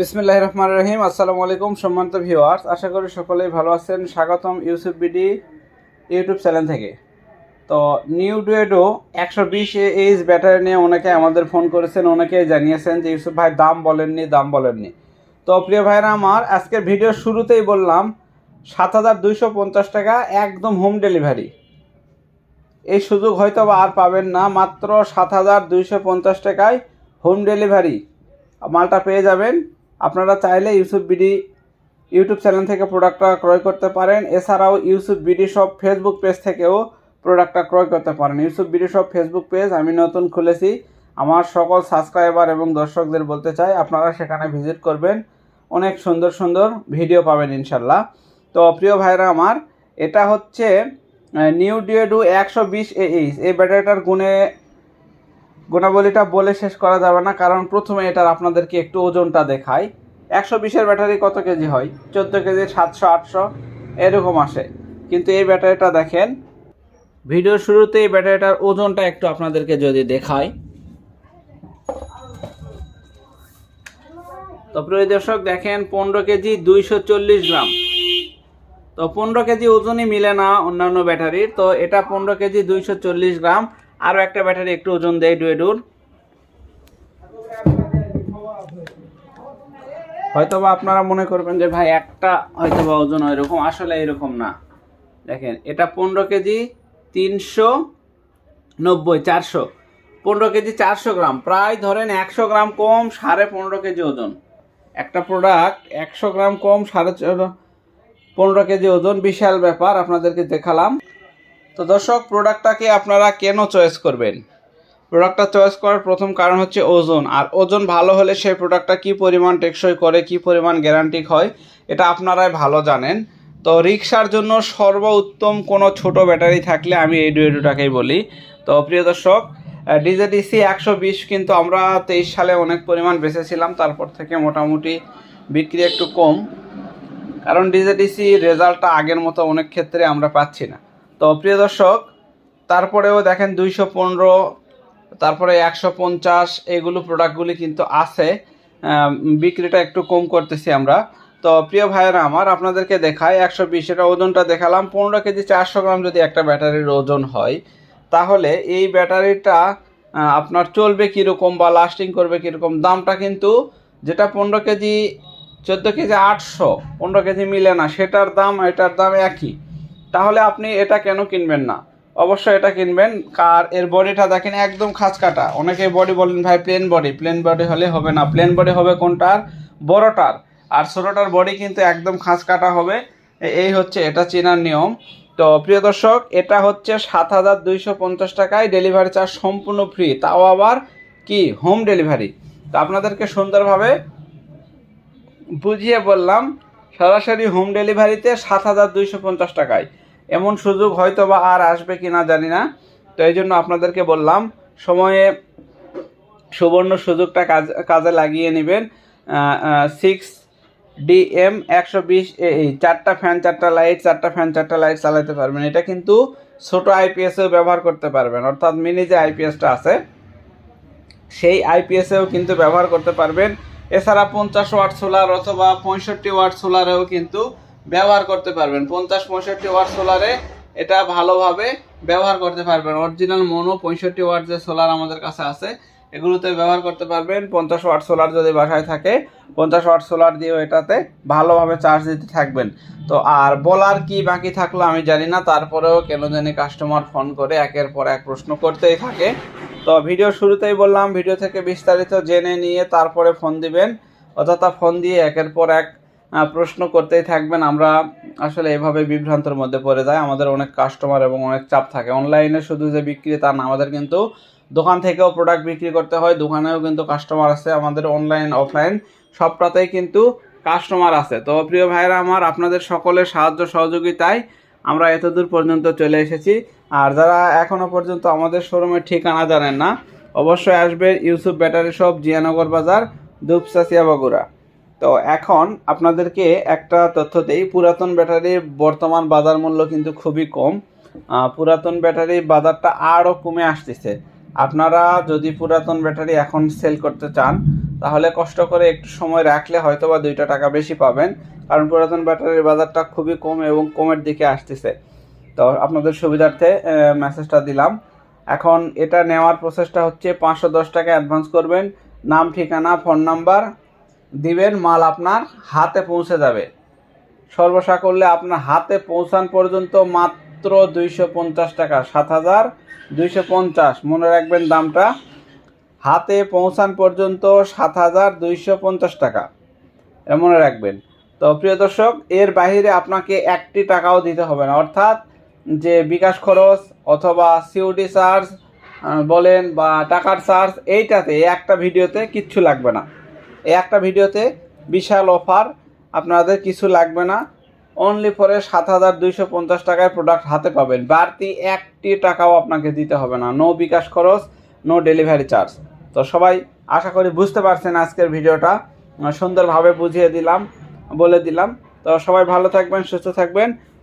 বিসমিল্লাহ রহমান রহিম। আসসালামু আলাইকুম, সম্মানিত ভিউয়ার্স আশা করি সকলেই ভালো আছেন। স্বাগতম ইউসুফ বিডি ইউটিউব চ্যানেল থেকে। তো নিউ ডুয়েডো একশো বিশ এইচ ব্যাটারি নিয়ে অনেকে আমাদের ফোন করেছেন, অনেকে জানিয়েছেন যে ইউসুফ ভাই দাম বলেননি দাম বলেননি। তো প্রিয় ভাইরা আমার, আজকের ভিডিওর শুরুতেই বললাম, সাত হাজার দুইশো পঞ্চাশ টাকা একদম হোম ডেলিভারি এই সুযোগ হয়তো বা আর পাবেন না, মাত্র সাত হাজার দুইশো পঞ্চাশ টাকায় হোম ডেলিভারি মালটা পেয়ে যাবেন। আপনারা চাইলে ইউসুফ বিডি ইউটিউব চ্যানেল থেকে প্রোডাক্টটা ক্রয় করতে পারেন। এছাড়াও Yusuf BD shop Facebook page থেকেও প্রোডাক্টটা ক্রয় করতে পারেন। Yusuf BD shop Facebook page আমি নতুন খুলেছি। আমার সকল সাবস্ক্রাইবার এবং দর্শকদের বলতে চাই, আপনারা সেখানে ভিজিট করবেন। অনেক সুন্দর সুন্দর ভিডিও পাবেন ইনশাল্লাহ তো প্রিয় ভাইরা আমার, এটা হচ্ছে নিউ ডিওডু একশো বিশ এইচ এই ব্যাটারিটার গুণে গুণাবলীটা বলে শেষ করা যাবে না, কারণ প্রথমে এটার আপনাদেরকে একটু ওজনটা দেখাই। একশো বিশের ব্যাটারি কত কেজি হয়? চোদ্দ কেজি, সাতশো, আটশো, এরকম আসে। কিন্তু এই ব্যাটারিটা দেখেন ভিডিওর শুরুতে এই ব্যাটারিটার ওজনটা একটু আপনাদেরকে যদি দেখাই। তো প্রিয় দর্শক, দেখেন পনেরো কেজি দুইশো চল্লিশ গ্রাম। তো পনেরো কেজি ওজনই মিলে না অন্যান্য ব্যাটারির। তো এটা পনেরো কেজি দুইশো চল্লিশ গ্রাম। আরও একটা ব্যাটারি, একটু ওজন দেয় ডুয়েডুর হয়তোবা আপনারা মনে করবেন যে, ভাই, একটা হয়তোবা ওজন এরকম আসলে এরকম না। দেখেন, এটা পনেরো কেজি তিনশো নব্বই, চারশো। পনেরো কেজি চারশো গ্রাম। প্রায় ধরেন একশো গ্রাম কম সাড়ে পনেরো কেজি ওজন। একটা প্রোডাক্ট একশো গ্রাম কম সাড়ে পনেরো কেজি ওজন। বিশাল ব্যাপার, আপনাদেরকে দেখালাম। তো দর্শক প্রোডাক্টটাকে আপনারা কেন চয়েস করবেন? প্রোডাক্টটা চয়েস করার প্রথম কারণ হচ্ছে ওজন। আর ওজন ভালো হলে সেই প্রোডাক্টটা কি পরিমাণ টেকসই করে, কি পরিমাণ গ্যারান্টি হয়, এটা আপনারাই ভালো জানেন। তো রিক্সার জন্য সর্বোত্তম কোনো ছোট ব্যাটারি থাকলে আমি এই ডুয়েডোটাকেই বলি। তো প্রিয় দর্শক ডিজেডিসি একশো বিশ কিন্তু আমরা তেইশ সালে অনেক পরিমাণ বেঁচেছিলাম, তারপর থেকে মোটামুটি বিক্রি একটু কম। কারণ ডিজেডিসি রেজাল্টটা আগের মতো অনেক ক্ষেত্রে আমরা পাচ্ছি না। তো প্রিয় দর্শক, তারপরেও দেখেন দুইশো পনেরো, তারপরে একশো পঞ্চাশ, এগুলো প্রোডাক্টগুলি কিন্তু আছে। বিক্রিটা একটু কম করতেছি আমরা। তো প্রিয় ভাইয়েরা আমার, আপনাদেরকে দেখাই, একশো বিশ এটা ওজনটা দেখালাম। পনেরো কেজি চারশো গ্রাম যদি একটা ব্যাটারির ওজন হয়, তাহলে এই ব্যাটারিটা আপনার চলবে কীরকম বা লাস্টিং করবে কীরকম দামটা কিন্তু যেটা পনেরো কেজি, চোদ্দ কেজি আটশো, পনেরো কেজি মিলে না, সেটার দাম, এটার দাম একই। তাহলে আপনি এটা কেন কিনবেন না? অবশ্যই এটা কিনবেন, কার এর বডিটা দেখেন একদম খাঁচ কাটা অনেকে বডি বলেন, ভাই প্লেন বডি প্লেন বডি হলে হবে না। প্লেন বডি হবে কোনটার? বড়টার। আর ছোটোটার বডি কিন্তু একদম খাঁচ কাটা হবে এই হচ্ছে, এটা চেনার নিয়ম। তো প্রিয় দর্শক, এটা হচ্ছে সাত হাজার দুইশো পঞ্চাশ টাকায় ডেলিভারি চার্জ সম্পূর্ণ ফ্রি তাও আবার কি? হোম ডেলিভারি তো আপনাদেরকে সুন্দরভাবে বুঝিয়ে বললাম সরাসরি হোম ডেলিভারিতে সাত হাজার দুইশো পঞ্চাশ টাকায়। এমন সুযোগ হয়তো বা আর আসবে কি না জানি না। তো এই জন্য আপনাদেরকে বললাম, সময়ে সুবর্ণ সুযোগটা কাজ, কাজে লাগিয়ে নেবেন। সিক্স ডিএম একশো বিশ এই চারটা ফ্যান চারটা লাইট চারটা ফ্যান চারটা লাইট চালাতে পারবেন। এটা কিন্তু ছোটো আইপিএসেও ব্যবহার করতে পারবেন, অর্থাৎ মিনি যে আইপিএসটা আছে, সেই আইপিএসেও কিন্তু ব্যবহার করতে পারবেন। এছাড়া পঞ্চাশ ওয়াট সোলার অথবা পঁয়ষট্টি ওয়াট সোলারেও কিন্তু ব্যবহার করতে পারবেন। পঞ্চাশ, পঁয়ষট্টি ওয়াট সোলারে এটা ভালোভাবে ব্যবহার করতে পারবেন। অরিজিনাল মনো পঁয়ষট্টি ওয়াট যে সোলার আমাদের কাছে আছে, এগুলোতে ব্যবহার করতে পারবেন। পঞ্চাশ ওয়াট সোলার যদি বাসায় থাকে, পঞ্চাশ ওয়াট সোলার দিয়েও এটাতে ভালোভাবে চার্জ দিতে থাকবেন। তো আর বলার কি বাকি থাকল আমি জানি না, তারপরেও কেন জানি কাস্টমার ফোন করে একের পর এক প্রশ্ন করতেই থাকে। তো ভিডিও শুরুতেই বললাম, ভিডিও থেকে বিস্তারিত জেনে নিয়ে তারপরে ফোন দিবেন। অযথা ফোন দিয়ে একের পর এক প্রশ্ন করতেই থাকবেন। আমরা আসলে এভাবে বিভ্রান্তর মধ্যে পড়ে যাই। আমাদের অনেক কাস্টমার এবং অনেক চাপ থাকে। অনলাইনে শুধু যে বিক্রি তা না, আমাদের কিন্তু দোকান থেকেও প্রোডাক্ট বিক্রি করতে হয়। দোকানেও কিন্তু কাস্টমার আছে। আমাদের অনলাইন অফলাইন সবটাতেই কিন্তু কাস্টমার আছে। তো প্রিয় ভাইরা আমার, আপনাদের সকলের সাহায্য সহযোগিতায় আমরা এতদূর পর্যন্ত চলে এসেছি। আর যারা এখনও পর্যন্ত আমাদের শোরুমের ঠিকানা জানেন না, অবশ্যই আসবেন ইউসুফ ব্যাটারি শপ, জিয়ানগর বাজার, দুপসাসিয়া বগুড়া। তো এখন আপনাদেরকে একটা তথ্য দেই, পুরাতন ব্যাটারির বর্তমান বাজার মূল্য কিন্তু খুবই কম। পুরাতন ব্যাটারির বাজারটা আরও কমে আসতেছে। আপনারা যদি পুরাতন ব্যাটারি এখন সেল করতে চান, তাহলে কষ্ট করে একটু সময় রাখলে হয়তো বা দুইটা টাকা বেশি পাবেন, কারণ পুরাতন ব্যাটারির বাজারটা খুবই কম এবং কমের দিকে আসতেছে। তো আপনাদের সুবিধার্থে মেসেজটা দিলাম। এখন এটা নেওয়ার প্রসেসটা হচ্ছে পাঁচশো দশ টাকা অ্যাডভান্স করবেন। নাম, ঠিকানা ফোন নাম্বার দিবেন, মাল আপনার হাতে পৌঁছে যাবে। সর্বসা করলে আপনার হাতে পৌঁছান পর্যন্ত মাত্র দুইশো পঞ্চাশ টাকা, সাত হাজার দুইশো পঞ্চাশ। মনে রাখবেন দামটা। হাতে পৌঁছান পর্যন্ত সাত হাজার দুইশো পঞ্চাশ টাকা। মনে রাখবেন। তো প্রিয় দর্শক, এর বাইরে আপনাকে একটি টাকাও দিতে হবে না। অর্থাৎ যে বিকাশ খরচ অথবা সিওডি চার্জ বলেন বা টাকার চার্জ এইটাতে একটা ভিডিওতে কিচ্ছু লাগবে না। একটা ভিডিওতে বিশাল অফার আপনাদের কিছু লাগবে না। অনলি ফরে সাত হাজার দুইশো পঞ্চাশ টাকায় প্রোডাক্ট হাতে পাবেন। বাড়তি একটি টাকাও আপনাকে দিতে হবে না। নো বিকাশ খরচ নো ডেলিভারি চার্জ তো সবাই আশা করি বুঝতে পারছেন আজকের ভিডিওটা। সুন্দরভাবে বুঝিয়ে দিলাম, বলে দিলাম। তো সবাই ভালো থাকবেন, সুস্থ থাকবেন।